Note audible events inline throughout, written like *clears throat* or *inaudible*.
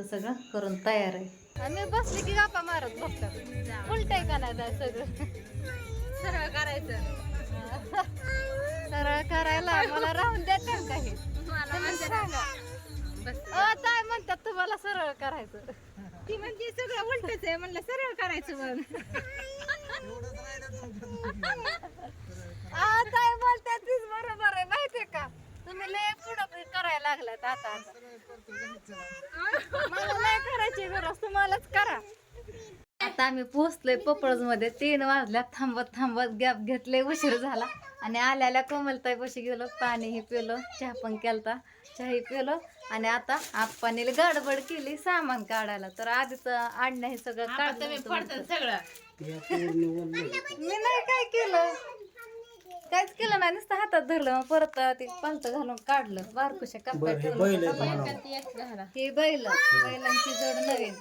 इथं सगळं करून तयार आहे. आम्ही बसले की गापा मारत बघतात उलट आहे का नाही सगळं? सरळ करायचं. सरळ करायला मला राहून द्या का काही अ, काय म्हणतात तुम्हाला सरळ करायचं? ती म्हणते सगळं उलटच आहे. म्हणलं सरळ करायचं मग काय बोलतात तीच बरोबर आहे. माहितीये का? तुम्ही लय पुढं करायला लागलात आता मला नाही करायची गरज तुम्हालाच करा आता आम्ही पोहोचलोय पपळजमध्ये तीन वाजल्या थांबत थांबत गॅप घेतले उशीर झाला. आणि आल्याला कोमलताई पशी गेलो. पाणीही पिलो. चहा पण केलता. चहाही पिलो. आणि आता आप्पाने गडबड केली सामान काढायला. तर आधीच आणणं हे सगळं काढलं सगळं. मी नाही काय केलं. काहीच केलं नाही. नुसतं हातात धरलं. मग परत ते पालत घालून काढलं. बारकुशा कप्प्यात ठेवलं. ही बैल. बैलांची जोड नवीन.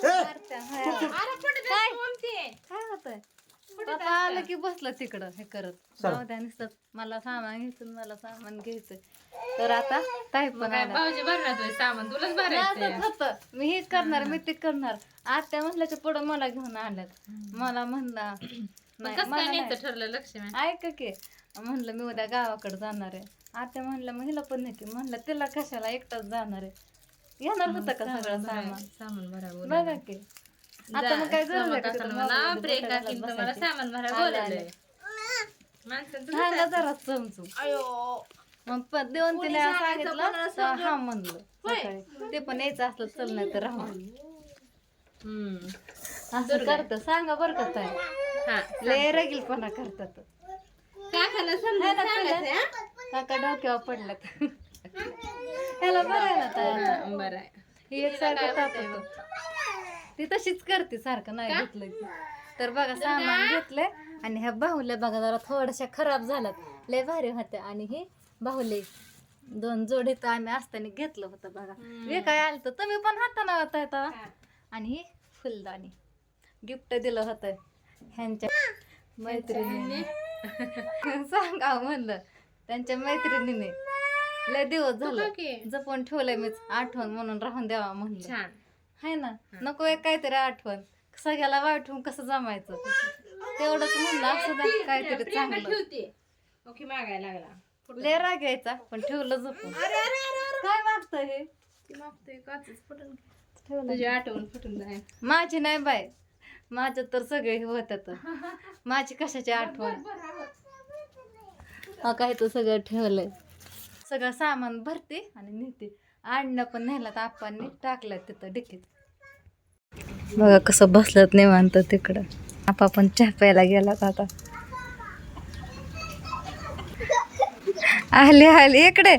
काय? होतंय? आलं की बसलं तिकडं हे करत. जाऊ द्या नुसतं मला सामान घ्यायचं मला सामान घ्यायचं तर आता ताई पण काय आला भाऊजी भरणार तुझे सामान? तुलाच भरायचं असंच होतं. मी हे करणार मी ते करणार. आत्या म्हणल्याच्या पुढं मला घेऊन आल्यात. मला म्हणला *clears throat* नाही, कसं मला काय नाही. न्यायचं ठरलं लक्ष्मी? ऐक की म्हणलं मी उद्या गावाकडे जाणार आहे. आता म्हणलं मग हिला पण नेते म्हणलं तिला कशाला एकटाच जाणार आहे? येणार होतं का सगळं सामान सामान. भरा बघा की. आता मग काय गरज आहे का तिथं मला ब्रेक टाकीन तुम्हाला बसायची? सामान भरा आलं, बोलवलंय माणसाचं सांगा जरा अयो. मग प- देऊन तिला सांगितलं तर हा म्हणलं. सकाळी. ते पण यायचं असलं चल नाही तर राहू. हम्म. असं करत. सांगा बरं का ताई. हा लय रगीलपणा करतात. काकाला समजा हा? काका डोक्यावर पडल्यात. *laughs* ह्याला बरं आहे ना हा, बरं आहे ही एक सारखं तापत ती तशीच करते सारखं नाही घेतलं की तर बघा सामान घेतलंय आणि ह्या बाहुल्या बघा जरा थोड्याशा खराब झाल्यात. लय भारी होत्या. आणि हे बाहुले दोन जोडी तर आम्ही असताना घेतलं होतं बघा. वे काय आलं तर तुम्ही पण हाताना होता तेव्हा. आणि ही फुलदाणी. गिफ्ट दिलं होतं ह्यांच्या मैत्रिणीने. *laughs* सांगा म्हणलं. त्यांच्या मैत्रिणीने. लय दिवस झालं. जपून ठेवलंय मीच. आठवण म्हणून राहून द्यावा म्हणलं. छान. हाय ना? नको एक काहीतरी आठवण. सगळ्याला वाटून कसं जमायचं? तेवढंच म्हणलं असं काहीतरी चांगलं. ठेवते. ओके मागायला लागला. लय राग यायचा पण ठेवलं जपून. काय मागतं हे? ती मागतोय काचच फुटून तुझी आठवण फुटून जाईल. माझी नाही बाय माझं तर सगळे हे होत्यात माझी कशाची आठवण? हा काय तर सगळं ठेवलंय. सगळं सामान भरते आणि नेते. आणणं पण नेलं तर आपण टाकलं तिथं डिकीत. बघा कसं बसलं निवांत तिकडं. आपा पण चहा प्यायला गेलात आता. आले आले इकडे.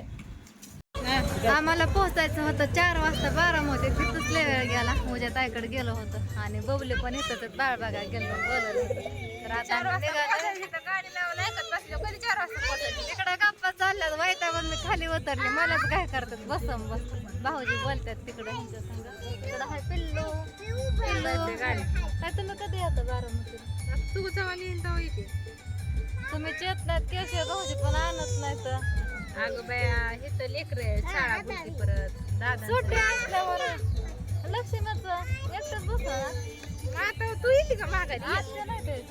आम्हाला पोहोचायचं होतं चार वाजता बारामध्ये तिथंच लय वेळ गेला. उद्या ताईकडे गेलो होतो. आणि बबले पण येत बाळबागा गेलो बोलत तर आता आम्ही निघालो. गाडी लावून ऐकत बसलो कधी चार वाजता पोहोचायची तिकडं गप्पा चालल्यात वैतागून मी खाली उतरले. मलाच काय करतात? बसम बस भाऊजी बोलतात तिकडे तिकडं हाय पिल्लू. पिल्लू काय तुम्ही कधी येतं बारामती तू चव्हाण येईन तेव्हा येते तुम्ही चेत नाहीत केशव भाऊजी पण आणत नाही तर अगं बाया हे तर लेकर शाळा बुद्धी परत. दादा सुट्टी असल्यावर लक्ष्मीचं एकटंच बसवा आता तू येते का आजच्या नाही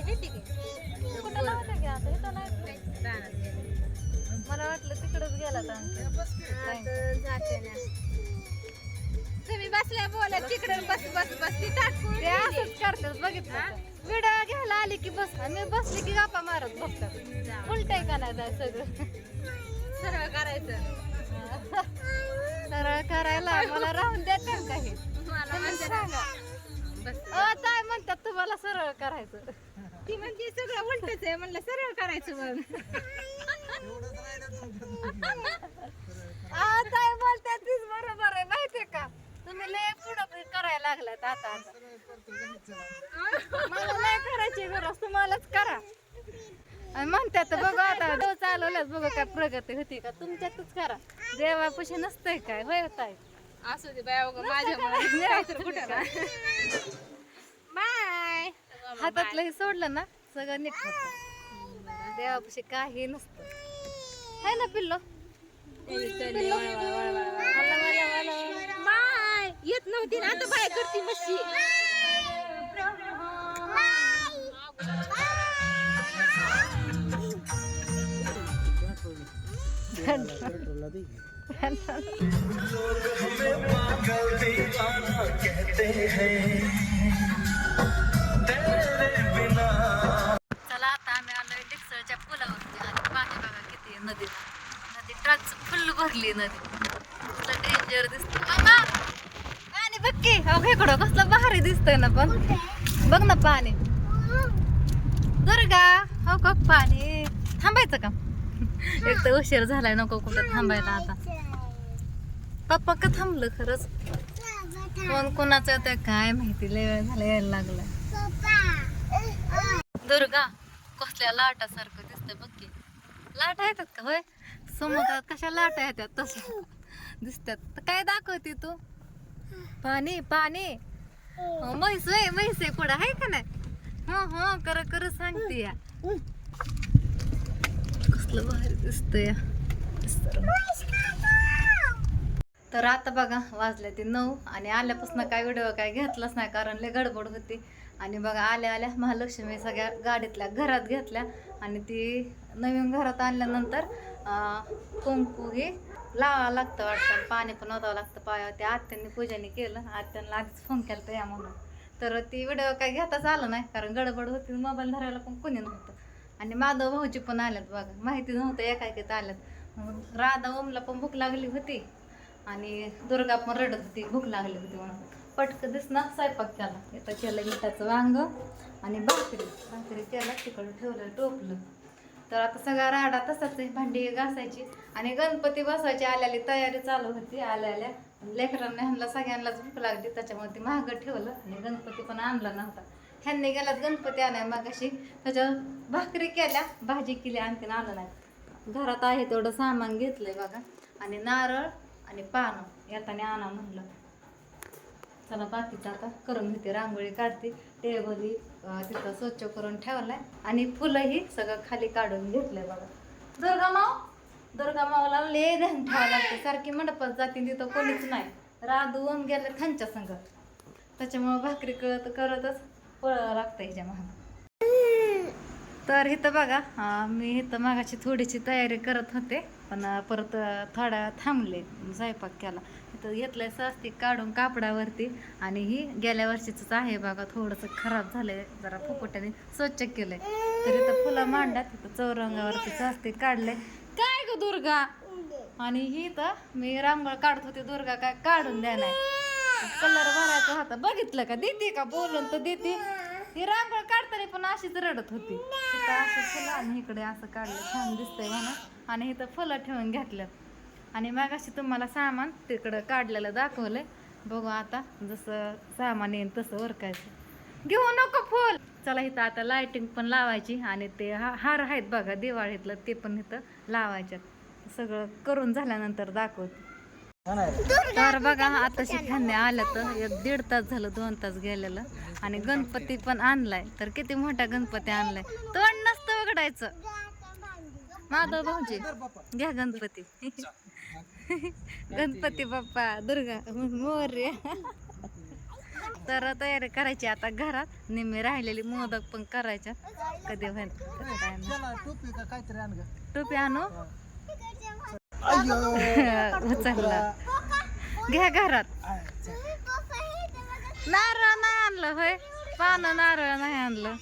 की आता? नाही. मला वाटलं तिकडच गेला. तुम्ही बसल्या बोलत तिकडे बस बस बस ती टाकून ते असंच करतात बघितलं विडा घ्यायला आली की बस मी बसली की गापा मारत बघतात. उलटाय का नाही जाय सगळं? सरळ करायचं. सरळ करायला मला राहून देत काही मला सांगा. बस. काय म्हणतात तुम्हाला सरळ करायचं? ती म्हणते सगळं उलटच आहे. म्हणलं सरळ करायचं मग. आ काय बोलतात तीच बरोबर आहे. माहितीये का? तुम्ही लय पुढं करायला लागलात आता. आता मला नाही करायची गरज तुम्हालाच करा. आणि म्हणतात बघा आता देव चालवल्यास बघा काय प्रगती होती का. तुमच्यातच करा. देवापाशी नसतंय काय होय ताई? असू दे बाय काहीतरी कुठं ना हातातलं हे सोडलं ना सगळं नीट होतं. देवापाशी काही नसतं. आहे ना पिल्लो? वळवा, वळवा, वळवा. मला मला ती ना आता बाय करते मशी चला नदी डेंजर दिसत पाणी बघ की. अहो इकडं कसलं भारी दिसतंय ना पण. बघ ना पाणी. दुर्गा हो का पाणी. थांबायचं का? *laughs* एक तर उशीर झालाय नको कुठं थांबायला आता. पप्पा का थांबलं खरंच? कोण कोणाचं ते काय माहिती? लय वेळ झाला यायला लागलाय. दुर्गा कसल्या लाटासारखं दिसतंय बघ की. लाट येतात का? होय? समुद्रात कशा लाटा येतात तसं? दिसतात. तर काय दाखवते तू? पाणी पाणी. म्हैस आहे म्हैस आहे पुढं. आहे का नाही? हो हो कर कर सांगते या. कसलं भारी दिसतंय तर आता बघा वाजले ते नऊ आणि आल्यापासून काय व्हिडिओ काय घेतलाच नाही कारण लय गडबड होती. आणि बघा आल्या आल्या महालक्ष्मी सगळ्या गाडीतल्या घरात घेतल्या. आणि ती नवीन घरात आणल्यानंतर कुंकू हे लावावं लागतं वाटतं पाणी पण ओतावं लागतं पाया त्या आत्यांनी पूजाने केलं आत्यांना आधीच फोन केला तर या म्हणून. तर ती व्हिडिओ काय घेताच आलं नाही कारण गडबड होती मोबाईल धरायला पण कोणी नव्हतं. आणि माधव भाऊजी पण आल्यात बघा माहिती नव्हतं एकाएकीत आल्यात. मग राधा ओमला पण भूक लागली होती आणि दुर्गा पण रडत होती भूक लागली होती म्हणून. पटकं दिसना स्वयंपाक केला. इथं केलं मिठाचं वांग आणि भाकरी. भाकरी केला तिकडं ठेवलं टोपलं. तर आता सगळा राडा तसाच भांडी घासायची आणि गणपती बसवायची. आल्याली तयारी चालू होती. आल्या आल्या लेकरांना ह्यांना सगळ्यांनाच भूक लागली. त्याच्यामुळे ती महाग ठेवलं आणि गणपती पण आणला नव्हता. ह्यांनी गेल्यात गणपती आणाय मग अशी त्याच्या भाकरी केल्या. भाजी केली. आणखीन आलं नाही. घरात आहे तेवढं सामान घेतलंय बघा. आणि नारळ आणि पानं. याताने आणा म्हणलं. चला बाकीचं आता करून घेते रांगोळी काढते टेबलही तिथं स्वच्छ करून ठेवलाय आणि फुलंही सगळं खाली काढून घेतलंय बघा. दुर्गा माव दुर्गा मावला लय ध्यान ठेवावं लागते. सारखी मंडपात जाते तिथं कोणीच नाही. राधू ओम गेलं खांच्या संग. त्याच्यामुळं भाकरी कळत करतच पळावं लागतं हिच्या महाग तर इथं बघा मी इथं मागाची थोडीशी तयारी करत होते पण परत थोडा थांबले स्वयंपाक केला. इथं घेतलंय स्वस्तिक काढून कापडावरती आणि ही गेल्या वर्षीच आहे बघा थोडंसं खराब झालंय जरा फुकट्याने स्वच्छ केलंय. तर इथं फुलं मांडत इथं चौरंगावरती स्वस्तिक काढले काय ग दुर्गा? आणि ही इथं मी रांगोळ काढत होते दुर्गा काय काढून द्या नाही. कलर भरायचा होता. बघितलं का? देते का बोलून? तर देते. ही रांगोळ काढताना पण अशीच रडत होती. तिथं असं फुलं आणि इकडे असं काढलं छान दिसतंय म्हणा. आणि इथं फुलं ठेवून घेतलं. आणि मग अशी तुम्हाला सामान तिकडं काढलेलं दाखवलंय. बघू आता जसं सामान येईल तसं वरकायचं घेऊ नको फुल. चला इथं आता लाइटिंग पण लावायची आणि ते हा हार आहेत बघा दिवाळीतलं ते पण इथं लावायच्यात. सगळं करून झाल्यानंतर दाखवते. तर बघा आता शिखांनी आलं तर एक दीड तास झालं दोन तास गेलेलं. आणि गणपती पण आणलाय. तर किती मोठा गणपती आणलाय. तोंड नसतं उघडायचं. माधव भाऊजी घ्या गणपती. *laughs* गणपती बाप्पा दुर्गा मोर्य. तर तयारी करायची आता घरात. निम्मी राहिलेली मोदक पण करायच्या. कधी. टोपी आणू *laughs* उचलला. घ्या घरात. नारळ नाही आणलं होय? पानं नारळ नाही आणलं.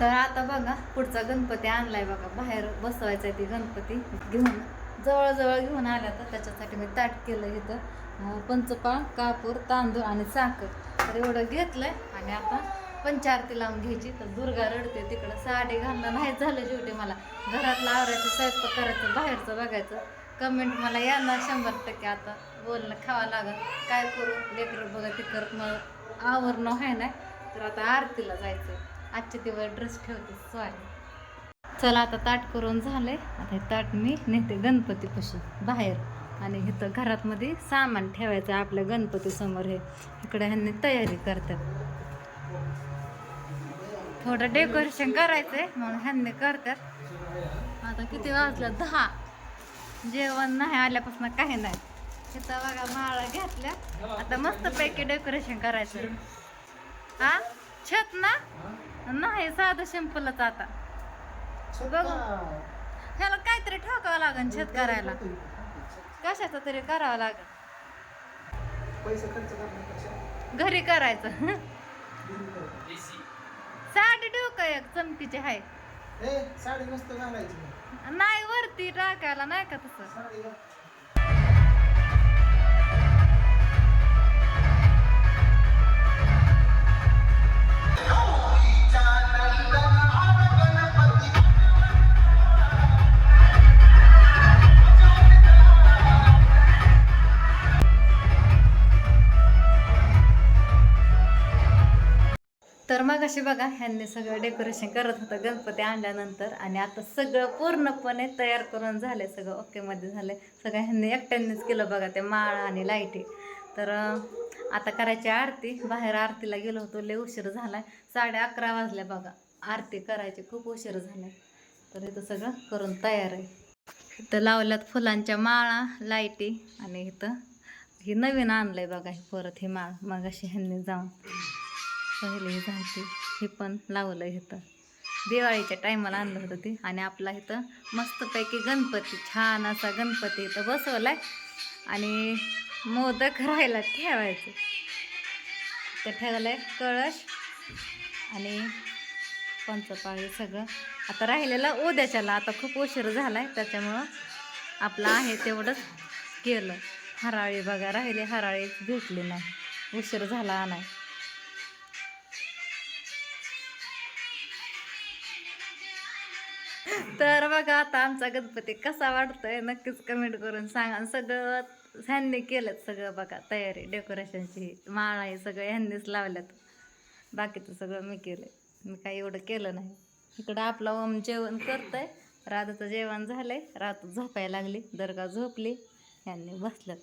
तर आता बघा पुढचा गणपती आणलाय बघा. बाहेर बसवायचा ती गणपती घेऊन. जवळजवळ घेऊन आल्या तर त्याच्यासाठी मी ताट केलं इथं. पंचपाळ कापूर तांदूळ आणि साखर. तर एवढं घेतलंय आणि आता पंचारती लावून घ्यायची तर दुर्गा रडते तिकडं. साडे घालणं नाही झालं शेवटी मला. घरातलं आवरायचं स्वयंपाक करायचं बाहेरचं बघायचं. कमेंट मला यांना शंभर टक्के आता. बोलणं खावा लागत काय करू? लेकरं बघा ते करत मग आवरणं आहे ना? तर आता आरतीला जायचं आजच्या दिवस ड्रेस ठेवते. सॉरी चला आता ताट करून झाले आता हे ताट मी नेते गणपतीपाशी बाहेर. आणि इथं घरातमध्ये सामान ठेवायचं आपल्या गणपतीसमोर हे. इकडे ह्यांनी तयारी करतात. थोडं डेकोरेशन करायचंय म्हणून ह्यांनी करतात. आता किती वाजलं? दहा. जेवण नाही आल्यापासून काही नाही. इथं बघा माळा घेतल्या. आता मस्त पैकी डेकोरेशन करायचं. हा? छत ना? नाही साधं सिंपलच आता. बघू. ह्याला काहीतरी ठोकावं लागेल छत करायला. कशाचं तरी करावं लागेल. घरी करायचं. साडी ठेवू का एक चमकीची आहे. ए साडी मस्त घालायची. नाही वरती टाकायला नाही का तसं? साडी घाल. अशी बघा ह्यांनी सगळं डेकोरेशन करत होतं गणपती आणल्यानंतर आणि आता सगळं पूर्णपणे तयार करून झाले सगळं. ओकेमध्ये झालंय. सगळं ह्यांनी एकट्यांनीच केलं बघा ते माळ आणि लाईटी तर आता करायची आरती. बाहेर आरतीला गेलो होतो लय उशीर झालाय. साडे अकरा वाजल्या बघा. आरती करायची खूप उशीर झालाय. तर इथं सगळं करून तयार आहे. इथं लावल्यात फुलांच्या माळा लाईटी आणि इथं ही नवीन आणलंय बघा ही परत ही माळ. मग अशी ह्यांनी जाऊन. पहिले हे झालते हे पण लावलं इथं दिवाळीच्या टायमाला आणलं होतं ते आणि आपला इथं मस्तपैकी गणपती छान असा गणपती इथं बसवलाय आणि मोदक राहायला ठेवायचं. तर ठेवलंय कळश आणि पंचपाळी सगळं. आता राहिलेलं उद्याच्याला आता खूप उशीर झालाय त्याच्यामुळं आपलं आहे तेवढंच केलं हराळी बघा राहिले हराळी भेटली नाही. उशीर झाला नाही. तर बघा आता आमचा गणपती कसा वाटतोय नक्कीच कमेंट करून सांगा. आणि सगळं ह्यांनी केलं सगळं बघा तयारी डेकोरेशनची माळा हे सगळं ह्यांनीच लावल्यात. बाकीचं सगळं मी केलं मी काही एवढं केलं नाही. इकडं आपलं ओम जेवण करतंय. राधाचं जेवण झालंय. रात झोपायला लागली. दर्गा झोपली. ह्यांनी बसल्यात.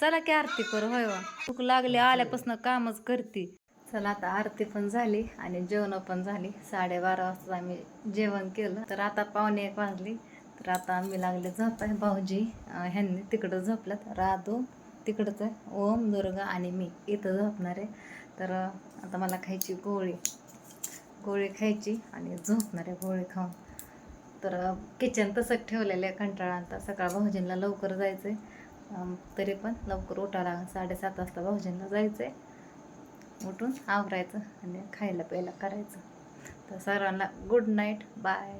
चला की आरती करू होय वा? भूक लागली आल्यापासून कामच करते. चला आता आरती पण झाली आणि जेवण पण झाली. साडेबारा वाजता आम्ही जेवण केलं. तर आता पावणे एक वाजली. तर आता आम्ही लागले झोपाय भाऊजी. ह्यांनी तिकडं झोपल्यात. राधू तिकडंच आहे ओम दुर्गा आणि मी इथं झोपणार आहे. तर आता मला खायची गोळी. गोळी खायची आणि झोपणार आहे गोळी खाऊन. तर किचन तसंच ठेवलेलं आहे कंटाळा. आता सकाळ भाऊजींना लवकर जायचं आहे तरी पण लवकर उठावं लागेल साडेसात वाजता भाऊजींना जायचं आहे उठून आवरायचं आणि खायला प्यायला करायचं. तर सर्वांना गुड नाईट बाय